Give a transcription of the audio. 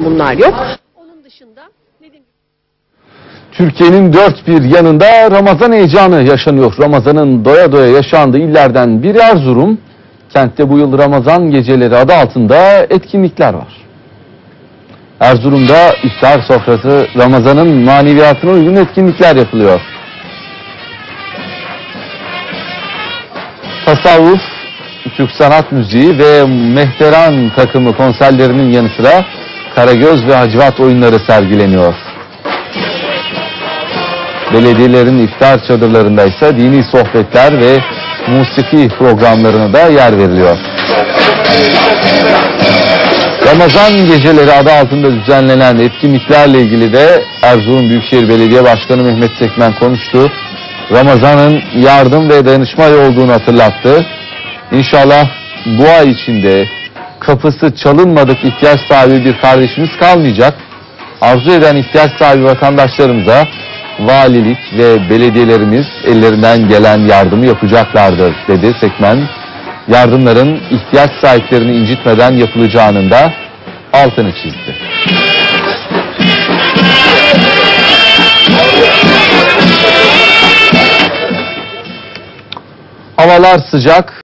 bunlar yok. Onun dışında Türkiye'nin dört bir yanında Ramazan heyecanı yaşanıyor. Ramazan'ın doya doya yaşandığı illerden biri Erzurum. Kentte bu yıl Ramazan geceleri adı altında etkinlikler var. Erzurum'da iftar sofrası Ramazan'ın maneviyatına uygun etkinlikler yapılıyor. Tasavvuf, Türk sanat müziği ve mehteran takımı konserlerinin yanı sıra Karagöz ve Hacivat oyunları sergileniyor. Belediyelerin iftar çadırlarında ise dini sohbetler ve musiki programlarına da yer veriliyor. Ramazan geceleri adı altında düzenlenen etkinliklerle ilgili de Erzurum Büyükşehir Belediye Başkanı Mehmet Sekmen konuştu. Ramazan'ın yardım ve dayanışma olduğunu hatırlattı. İnşallah bu ay içinde kapısı çalınmadık ihtiyaç sahibi bir kardeşimiz kalmayacak. Arzu eden ihtiyaç sahibi vatandaşlarımıza valilik ve belediyelerimiz ellerinden gelen yardımı yapacaklardır dedi Sekmen. Yardımların ihtiyaç sahiplerini incitmeden yapılacağının da altını çizdi. Havalar sıcak.